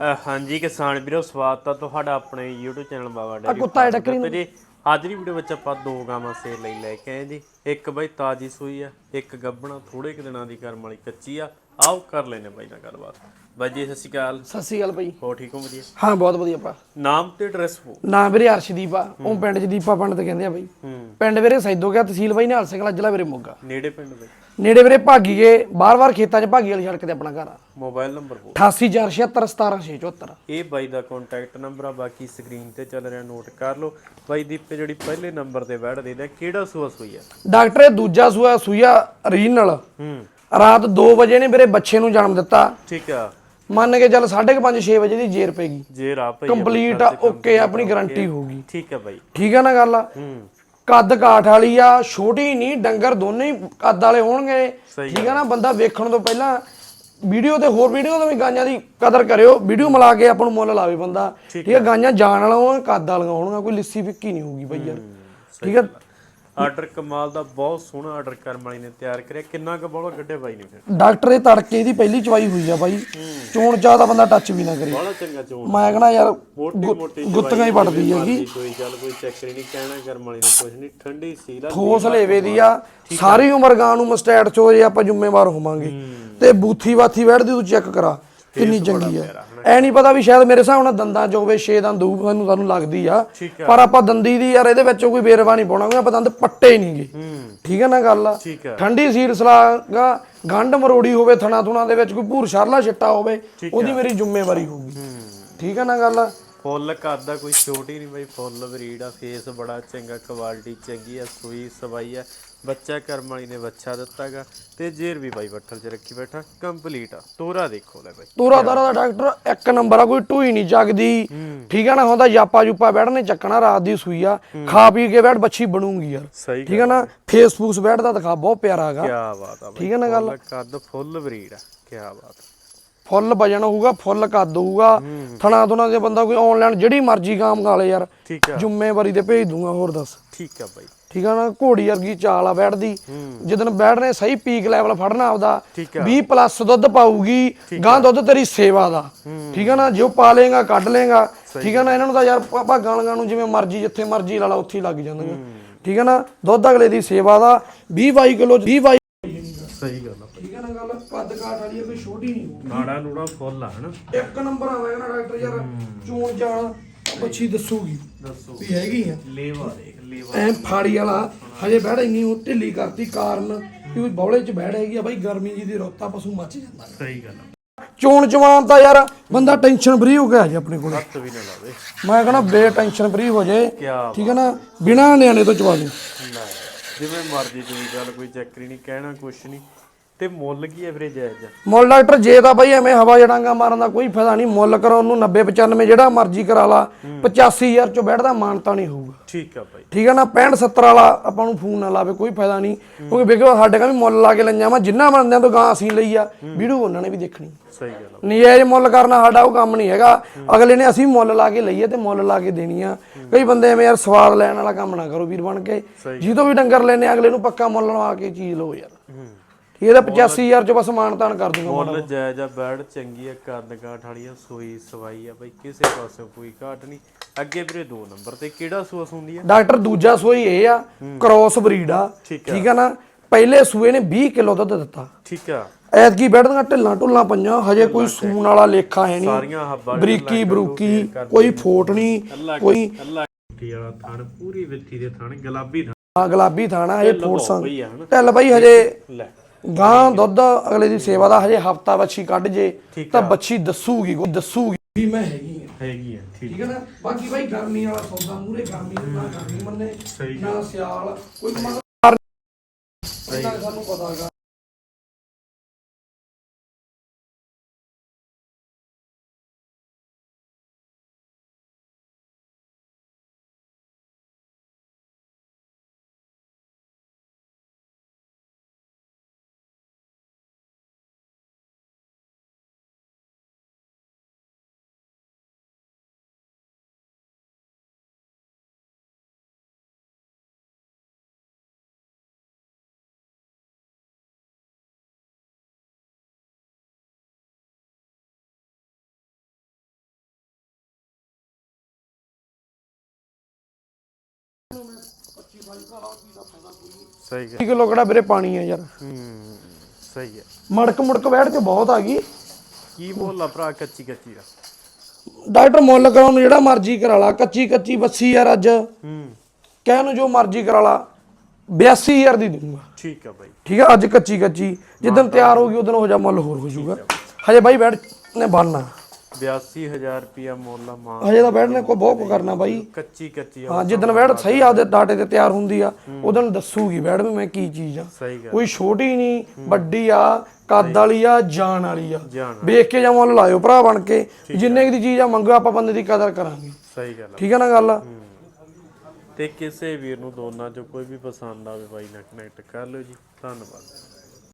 ਅ, ਹਾਂਜੀ ਕਿਸਾਨ ਵੀਰੋ ਸਵਾਗਤ ਆ ਤੁਹਾਡਾ ਆਪਣੇ YouTube ਚੈਨਲ ਬਾਬਾ ਡੈਰੀ ਕੁੱਤਾ ਕਰੀ ਤੇ ਜੀ। ਅੱਜ ਦੀ ਵੀਡੀਓ ਵਿੱਚ ਆਪਾਂ ਦੋ ਗਾਵਾਂ ਸੇਲ ਲਈ ਲੈ ਕੇ ਆਏ ਜੀ। ਇੱਕ ਬਈ ਤਾਜੀ ਸੂਈ ਆ ਇੱਕ ਗੱਬਣਾ ਥੋੜੇ ਕੁ ਦਿਨਾਂ ਦੀ ਕਰਮ ਵਾਲੀ ਕੱਚੀ ਆ। ਆਓ ਕਰ ਲੈਨੇ ਬਾਈ ਨਾਲ ਗੱਲਬਾਤ। ਬਾਈ ਜੀ ਸਤਿ ਸ਼੍ਰੀ ਅਕਾਲ। ਸਤਿ ਸ਼੍ਰੀ ਅਕਾਲ ਭਾਈ ਹੋ ਠੀਕ ਹੋ ਵਧੀਆ? ਹਾਂ ਬਹੁਤ ਵਧੀਆ ਭਰਾ। ਨਾਮ ਤੇ ਐਡਰੈਸ ਹੋ ਨਾਮ ਵੀਰੇ ਅਰਸ਼ਦੀਪ ਆ। ਉਹ ਪਿੰਡ ਚ ਦੀਪਾ ਪੰਡਤ ਕਹਿੰਦੇ ਆ ਬਾਈ। ਹੂੰ। ਪਿੰਡ ਵੀਰੇ ਸੈਦੋ ਗਿਆ ਤਹਿਸੀਲ ਬਾਈ ਨਿਹਾਲ ਸਿੰਘ ਜ਼ਿਲ੍ਹਾ ਵੀਰੇ ਮੋਗਾ। ਨੇੜੇ ਪਿੰਡ ਬਈ। ਨੇੜੇ ਵੀਰੇ ਭਾਗੀ ਗਏ ਬਾਰ-ਬਾਰ ਖੇਤਾਂ 'ਚ ਭਾਗੀ ਵਾਲੀ ਸੜਕ ਤੇ ਆਪਣਾ ਘਰ ਆ। ਮੋਬਾਈਲ ਨੰਬਰ ਹੋ 8847717674 ਇਹ ਬਾਈ ਦਾ ਕੰਟੈਕਟ ਨੰਬਰ ਆ ਬਾਕੀ ਸਕਰੀਨ ਤੇ ਚੱਲ ਰਿਹਾ ਨੋਟ ਕਰ ਲਓ। ਬਾਈ ਦੀਪੇ ਜਿਹੜੀ ਪਹਿਲੇ ਨੰਬਰ ਤੇ ਬੈਠ ਦੇ ਕਿਹੜਾ ਸੂਆ ਸੂਈ ਆ? ਡਾਕਟਰ ਇਹ ਦੂਜਾ ਸੂਆ ਸੂਇਆ ਰੀਜਨਲ ਹੂੰ। ਰਾਤ 2 ਵਜੇ ਨੇ ਵੀਰੇ ਬੱਚੇ ਨੂੰ ਜਨਮ ਦਿੱਤਾ। ਠੀਕ ਆ। ਮੰਨ ਕੇ ਚੱਲ 5:30 6 ਵਜੇ ਦੀ ਜੇਰ ਪੈਗੀ ਜੇ ਰਾ ਭਈ ਕੰਪਲੀਟ ਆ ਓਕੇ ਆਪਣੀ ਗਾਰੰਟੀ ਹੋਊਗੀ। ਠੀਕ ਆ ਬਾਈ। ਠੀਕ ਆ ਨਾ ਗੱਲ? ਹੂੰ। ਕੱਦ ਕਾਠ ਵਾਲੀ ਆ ਛੋਟੀ ਨਹੀਂ ਡੰਗਰ ਦੋਨੇ ਹੀ ਕੱਦ ਵਾਲੇ ਹੋਣਗੇ। ਠੀਕ ਆ ਨਾ ਬੰਦਾ ਵੇਖਣ ਤੋਂ ਪਹਿਲਾਂ ਵੀਡੀਓ ਤੇ ਹੋਰ ਵੀਡੀਓ ਤੋਂ ਵੀ ਗਾਂਆਂ ਦੀ ਕਦਰ ਕਰਿਓ। ਵੀਡੀਓ ਮਿਲਾ ਕੇ ਆਪਾਂ ਨੂੰ ਮੁੱਲ ਲਾਵੇ ਬੰਦਾ। ਠੀਕ ਆ ਗਾਂਆਂ ਜਾਣ ਵਾਲਾ ਹੋਣ ਕੱਦ ਵਾਲੀਆਂ ਹੋਣਗੀਆਂ ਕੋਈ ਲਿੱਸੀ ਫਿੱਕੀ ਨਹੀਂ ਹੋਊਗੀ ਬਈ ਯਾਰ। ਠੀਕ ਆ। ਆਰਡਰ ਕਮਾਲ ਦਾ ਬਹੁਤ ਸੋਹਣਾ ਆਰਡਰ ਕਰਮ ਵਾਲੀ ਨੇ ਤਿਆਰ ਕਰਿਆ। ਕਿੰਨਾ ਕੁ ਬੋਲਾ ਗੱਡੇ ਬਾਈ ਨੇ ਫਿਰ। ਡਾਕਟਰ ਇਹ ਤੜਕੇ ਦੀ ਪਹਿਲੀ ਚਵਾਈ ਹੋਈ ਆ ਬਾਈ। ਚੋਣ ਚਾਹ ਦਾ ਬੰਦਾ ਟੱਚ ਵੀ ਨਾ ਕਰੇ। ਬੜਾ ਚੰਗਾ ਚੋਣ। ਮੈਂ ਕਹਣਾ ਯਾਰ ਮੋਟੀ ਮੋਟੀ ਗੁੱਤੀਆਂ ਹੀ ਹੈਗੀ। ਕੋਈ ਚੱਲ ਕੋਈ ਚੱਕਰ ਨਹੀਂ ਕਹਿਣਾ ਕਰਮ ਵਾਲੀ ਨੇ ਕੁਝ ਨਹੀਂ। ਠੰਡੀ ਸੀਲਾ ਠੋਸ ਲੇਵੇ ਦੀ ਆ। ਸਾਰੀ ਉਮਰ ਗਾਂ ਨੂੰ ਮਸਟੈਟ ਚੋ ਜੇ ਆਪਾਂ ਜ਼ਿੰਮੇਵਾਰ ਹੋਵਾਂਗੇ। ਤੇ ਬੂਥੀ ਬਾਥੀ ਬੈਠਦੀ ਤੂੰ ਚੈੱਕ ਕਰਾ ਕਿੰਨੀ ਚੰਗੀ ਆ। ਐ ਨਹੀਂ ਪਤਾ ਵੀ ਸ਼ਾਇਦ ਮੇਰੇ ਹਿਸਾਬ ਨਾਲ ਦੰਦਾਂ ਚ ਹੋਵੇ 6 ਦੰਦ ਦੂ ਸਾਨੂੰ ਸਾਨੂੰ ਲੱਗਦੀ ਆ। ਪਰ ਆਪਾਂ ਦੰਦੀ ਦੀ ਯਾਰ ਇਹਦੇ ਵਿੱਚ ਕੋਈ ਬੇਰਵਾ ਨਹੀਂ ਪਾਉਣਾ ਆਪਾਂ ਦੰਦ ਪੱਟੇ ਨਹੀਂਗੇ। ਠੀਕ ਹੈ ਨਾ ਗੱਲ? ਠੰਡੀ ਸੀਰ ਸਲਾਗਾ ਗੰਢ ਮਰੋੜੀ ਹੋਵੇ ਥਣਾ ਥੁਣਾ ਦੇ ਵਿੱਚ ਕੋਈ ਭੂਰ ਸ਼ਰਲਾ ਛਿੱਟਾ ਹੋਵੇ ਉਹਦੀ ਮੇਰੀ ਜ਼ਿੰਮੇਵਾਰੀ ਹੋਊਗੀ। ਠੀਕ ਹੈ ਨਾ ਗੱਲ? ਫੁੱਲ ਕਰਦਾ ਕੋਈ ਛੋਟੀ ਨਹੀਂ ਬਾਈ ਫੁੱਲ ਬਰੀਡ ਆ ਫੇਸ ਬੜਾ ਚੰਗਾ ਕੁਆਲਿਟੀ ਚੰਗੀ ਆ ਸੂਈ ਸਵਾਈ ਆ। ਬੱਚਾ ਕਰਮ ਵਾਲੀ ਨੇ ਬੱਚਾ ਦਿੱਤਾਗਾ ਤੇ ਜੇਰ ਵੀ ਬਾਈ ਬੱਠਲ 'ਚ ਰੱਖੀ ਬੈਠਾ ਕੰਪਲੀਟ ਆ। ਤੋਰਾ ਦੇਖੋ ਲੈ ਬਾਈ। ਤੋਰਾ ਤਾਰਾ ਦਾ ਡਾਕਟਰ ਇੱਕ ਨੰਬਰ ਆ ਕੋਈ ਟੂਈ ਨਹੀਂ ਜਗਦੀ। ਠੀਕ ਹੈ ਨਾ ਹੁੰਦਾ ਜਾਪਾ ਜੁਪਾ ਬੈਠਨੇ ਚੱਕਣਾ ਰਾਤ ਦੀ ਸੂਈ ਆ। ਖਾ ਪੀ ਕੇ ਬੈਠ ਬੱਚੀ ਬਣੂਗੀ ਯਾਰ। ਠੀਕ ਹੈ ਨਾ ਫੇਸਬੁੱਕ ਬੈਠਦਾ ਦਿਖਾ ਬਹੁਤ ਪਿਆਰਾ ਹੈਗਾ। ਕੀ ਬਾਤ ਆ ਬਾਈ ਠੀਕ ਹੈ ਨਾ ਗੱਲ? ਕੱਦ ਫੁੱਲ ਬਰੀਡ ਆ। ਕੀ ਬਾਤ ਫੁੱਲ ਵਜਨ ਹੋਊਗਾ ਫੁੱਲ ਕੱਦ ਹੋਊਗਾ। ਥਣਾ ਥੁਣਾ ਦੇ ਬੰਦਾ ਕੋਈ ਆਨਲਾਈਨ ਜਿਹੜੀ ਮਰਜ਼ੀ ਗਾਮ ਗਾ ਲੇ ਯਾਰ। ਜ਼ਿੰਮੇਵਾਰੀ ਤੇ ਭੇਜ ਦੂੰਗਾ ਹੋਰ ਦੱਸ। ਠੀਕ ਆ ਬਾਈ। ਠੀਕ ਆ ਨਾ ਘੋੜੀ ਵਰਗੀ ਚਾਲ ਆ ਬੈਠਦੀ। ਜਦੋਂ ਬੈਠਣੇ ਸਹੀ ਪੀਕ ਲੈਵਲ ਫੜਨਾ ਆਪਦਾ। ਠੀਕ ਆ। 20 ਪਲੱਸ ਦੁੱਧ ਪਾਊਗੀ ਗਾਂ ਦੁੱਧ ਤੇਰੀ ਸੇਵਾ ਦਾ। ਠੀਕ ਆ ਨਾ ਜੋ ਪਾ ਲੇਗਾ ਕੱਢ ਲੇਗਾ ਠੀਕ ਆ ਨਾ ਇਹਨਾਂ ਨੂੰ ਤਾਂ ਯਾਰ ਭਾਗਾਂ ਵਾਲਿਆਂ ਨੂੰ ਜਿਵੇਂ ਮਰਜ਼ੀ ਜਿੱਥੇ ਮਰਜ਼ੀ ਲਾ ਲਾ ਉੱਥੇ ਲੱਗ ਜਾਂਦੀਆਂ। ਠੀਕ ਆ ਨਾ ਦੁੱਧ ਅਗਲੇ ਦੀ ਸੇਵਾ ਦਾ। 20 22 ਕਿਲੋ 20 22 ਸਹੀ ਗੱਲ ਆ। ਠੀਕ ਆ ਨਾ ਗੱਲ? ਕੱਦ ਕਾਠ ਵਾਲੀ ਆ, ਕੋਈ ਛੋਟੀ ਨਹੀਂ ਹੋਊ ਨਾੜਾ ਨੂੜਾ ਫੁੱਲ ਆ ਹਨਾ? ਇੱਕ ਨੰਬਰ ਆਵੇਗਾ ਨਾ ਡਾਕਟਰ ਯਾਰ ਚੋਣ ਜਾਣ ਬੱਚੀ ਦੱਸੂਗੀ। ਦੱਸੋ। ਵੀ ਹੈਗੀ ਆ। ਲੇਵਾ ਦੇਖ ਲੇਵਾ। ਐ ਫਾੜੀ ਵਾਲਾ ਹਜੇ ਬੈਠ ਇੰਨੀ ਉਹ ਢਿੱਲੀ ਕਰਤੀ ਕਾਰਨ ਕਿ ਵੀ ਬੌਲੇ ਚ ਬੈਠ ਹੈਗੀ ਆ। ਬਾਈ ਗਰਮੀ ਜੀ ਦੀ ਰੋਤਾ ਪਸ਼ੂ ਮੱਚ ਜਾਂਦਾ। ਸਹੀ ਗੱਲ ਚੋਣ ਚਵਾਨ ਤਾਂ ਯਾਰ ਬੰਦਾ ਟੈਨਸ਼ਨ ਫਰੀ ਹੋ ਗਿਆ ਜੀ ਆਪਣੇ ਕੋਲ। ਹੱਥ ਵੀ ਨਾ ਲਾਵੇ। ਮੈਂ ਕਹਣਾ ਬੇ ਟੈਨਸ਼ਨ ਫਰੀ ਹੋ ਜੇ। ਠੀਕ ਹੈ ਨਾ? ਬਿਨਾ ਨਿਆਣੇ ਤੋਂ ਚਵਾ ਦੇ ਜਿਵੇਂ ਮਰਜ਼ੀ ਤੁਸੀਂ ਗੱਲ ਕੋਈ ਚੱਕਰੀ ਨਹੀਂ ਕਹਿਣਾ ਕੁਛ ਨਹੀਂ। ਤੇ ਮੁੱਲ ਕੀ ਐਵਰੇਜ ਹੈ ਜੀ ਮੁੱਲ ਡਾਕਟਰ ਜੇ ਤਾਂ ਬਾਈ ਐਵੇਂ ਹਵਾ ਜੜਾਂਗਾ ਮਾਰਨ ਦਾ ਕੋਈ ਫਾਇਦਾ ਨਹੀਂ ਮੁੱਲ ਕਰੋ ਉਹਨੂੰ 90 95 ਜਿਹੜਾ ਮਰਜ਼ੀ ਕਰਾ ਲਾ 85000 ਚੋਂ ਬੈਠਦਾ ਮਾਨਤਾ ਨਹੀਂ ਹੋਊਗਾ। ਠੀਕ ਆ ਬਾਈ। ਠੀਕ ਹੈ ਨਾ 65 70 ਵਾਲਾ ਆਪਾਂ ਨੂੰ ਫੋਨ ਨਾ ਲਾਵੇ ਕੋਈ ਫਾਇਦਾ ਨਹੀਂ। ਕਿਉਂਕਿ ਵੇਖੋ ਸਾਡੇ ਕਾ ਵੀ ਮੁੱਲ ਲਾ ਕੇ ਲਈਆਂ ਵਾ ਜਿੰਨਾ ਬੰਦਿਆਂ ਤੋਂ ਗਾਂ ਅਸੀਂ ਲਈ ਆ ਵੀਡੀਓ ਉਹਨਾਂ ਨੇ ਵੀ ਦੇਖਣੀ। ਸਹੀ ਗੱਲ ਆ ਨਜਾਇਜ਼ ਮੁੱਲ ਕਰਨਾ ਸਾਡਾ ਉਹ ਕੰਮ ਨਹੀਂ ਹੈਗਾ। ਅਗਲੇ ਨੇ ਅਸੀਂ ਮੁੱਲ ਲਾ ਕੇ ਲਈਏ ਤੇ ਮੁੱਲ ਲਾ ਕੇ ਦੇਣੀ ਆ। ਕਈ ਬੰਦੇ ਐਵੇਂ ਯਾਰ ਸਵਾਦ ਲੈਣ ਵਾਲਾ ਕੰਮ ਨਾ ਕਰੋ ਵੀਰ ਬਣ ਕੇ। ਜਦੋਂ ਵੀ ਡੰਗਰ ਲੈਨੇ ਅਗਲੇ ਨੂੰ ਪੱਕਾ ਮੁੱਲ ਲਵਾ ਕੇ ਚੀਜ਼ ਲਓ ਯਾਰ। ਤਾਂ 85000 ਚ ਬਸ ਮਾਨ ਤਾਨ ਕਰ ਦੂੰਗਾ ਮੁੱਲ ਜਾਇਜ਼ ਆ ਬੈੜ ਚੰਗੀ ਆ ਕੰਦ ਕਾਠ ਵਾਲੀ ਆ ਸੋਈ ਸਵਾਈ ਆ ਬਾਈ ਕਿਸੇ ਪਾਸੇ ਕੋਈ ਘਾਟ ਨਹੀਂ। ਅੱਗੇ ਵੀਰੇ ਦੋ ਨੰਬਰ ਤੇ ਕਿਹੜਾ ਸੂਸ ਹੁੰਦੀ ਆ? ਡਾਕਟਰ ਦੂਜਾ ਸੂਈ ਇਹ ਆ ਕ੍ਰੋਸ ਬਰੀਡ ਆ। ਠੀਕ ਹੈ ਨਾ? ਪਹਿਲੇ ਸੂਏ ਨੇ 20 ਕਿਲੋ ਦੁੱਧ ਦਿੱਤਾ। ਠੀਕ ਆ। ਐਤਕੀ ਬੈਠਦੀਆਂ ਢਿੱਲਾਂ ਢੁੱਲਾਂ ਪਈਆਂ ਹਜੇ ਕੋਈ ਸੂਣ ਵਾਲਾ ਲੇਖਾ ਹੈ ਨਹੀਂ। ਸਾਰੀਆਂ ਹੱਬਾਂ ਬਰੀਕੀ ਬਰੂਕੀ ਕੋਈ ਫੋਟ ਨਹੀਂ ਕੋਈ ਵਾਲਾ ਥਣ ਪੂਰੀ ਵਿੱਥੀ ਦੇ ਥਣ ਗੁਲਾਬੀ ਥਣ। ਆ ਗੁਲਾਬੀ ਥਾਣਾ ਹਜੇ ਫੋਟ ਸੰਗ ਆ ਢਿੱਲ ਬਾਈ ਹਜੇ ਲੈ। ਗਾਂ ਦੁੱਧ ਅਗਲੇ ਦੀ ਸੇਵਾ ਦਾ ਹਜੇ ਹਫਤਾ ਬੱਚੀ ਕੱਢ ਜੇ ਠੀਕ ਤਾਂ ਬੱਚੀ ਦੱਸੂਗੀ ਕੋਈ ਦੱਸੂਗੀ। ਵੀ ਮੈਂ ਹੈਗੀ ਹੈਗੀ ਆ ਠੀਕ ਠੀਕ ਹੈ ਨਾ? ਬਾਕੀ ਬਾਈ ਗਰਮੀ ਵਾਲਾ ਸੌਦਾ ਮੂਰੇ ਗਰਮੀ ਨੂੰ ਨਾ ਗਰਮੀ ਮੰਨੇ। ਸਹੀ ਨਾ ਸਿਆਲ ਕੋਈ ਮਤਲਬ ਸਾਨੂੰ ਪਤਾ ਹੈਗਾ। ਸਹੀ ਗੱਲ। 20 ਕਿਲੋ ਕਿਹੜਾ ਵੀਰੇ ਪਾਣੀ ਯਾਰ। ਹੂੰ ਸਹੀ ਹੈ। ਮੜਕ ਮੁੜਕ ਬੈਠ ਕੇ ਬਹੁਤ ਆ ਗਈ। ਕੀ ਆ ਭਰਾ ਕੱਚੀ ਕੱਚੀ ਦਾ? ਡਾਕਟਰ ਮੁੱਲ ਕਰਾਉਣ ਜਿਹੜਾ ਮਰਜ਼ੀ ਕਰਾ ਲਾ ਕੱਚੀ ਕੱਚੀ ਬੱਸੀ ਯਾਰ ਅੱਜ। ਹੂੰ। ਕਹਿ ਨੂੰ ਜੋ ਮਰਜ਼ੀ ਕਰਾ ਲਾ 82000 ਦੀ ਦੂੰਗਾ ਠੀਕ ਆ ਬਾਈ। ਠੀਕ ਆ ਅੱਜ ਕੱਚੀ ਕੱਚੀ। ਜਿੱਦਣ ਤਿਆਰ ਹੋ ਗਈ ਉਦੋਂ ਹੋ ਜਾ ਮੁੱਲ ਹੋਰ ਹੋ ਜਾਊਗਾ। ਹਜੇ ਬਾਈ ਬੈਠ ਨੇ ਬਣਨਾ 82000 ਰੁਪਿਆ ਮੁੱਲ ਆ ਮਾਂ ਹਜੇ ਤਾਂ ਬੈਠ ਨੇ ਕੋ ਬਹੁਤ ਕੁ ਕਰਨਾ ਬਾਈ। ਕੱਚੀ ਕੱਚੀ ਆ। ਹਾਂ ਜਿੱਦਣ ਬੈਠ ਸਹੀ ਆਪਦੇ ਡਾਟੇ ਤੇ ਤਿਆਰ ਹੁੰਦੀ ਆ ਉਦੋਂ ਦੱਸੂਗੀ ਬੈਠ ਵੀ ਮੈਂ ਕੀ ਚੀਜ਼ ਆ। ਸਹੀ ਗੱਲ। ਕੋਈ ਛੋਟੀ ਨਹੀਂ ਵੱਡੀ ਆ ਕੱਦ ਵਾਲੀ ਆ ਜਾਨ ਵਾਲੀ ਆ। ਵੇਖ ਕੇ ਜਾਂ ਮੁੱਲ ਲਾਇਓ ਭਰਾ ਬਣ ਕੇ ਜਿੰਨੇ ਦੀ ਚੀਜ਼ ਆ ਮੰਗੋ ਆਪਾਂ ਬੰਦੇ ਦੀ ਕਦਰ ਕਰਾਂਗੇ। ਸਹੀ ਗੱਲ ਠੀਕ ਆ ਨਾ ਗੱਲ? ਤੇ ਕਿਸੇ ਵੀਰ ਨੂੰ ਦੋਨਾਂ ਚੋਂ ਕੋਈ ਵੀ ਪਸੰਦ ਆਵੇ ਬਾਈ ਨਾਲ ਕਨੈਕਟ ਕਰ ਲਿਓ ਜੀ। ਧੰਨਵਾਦ।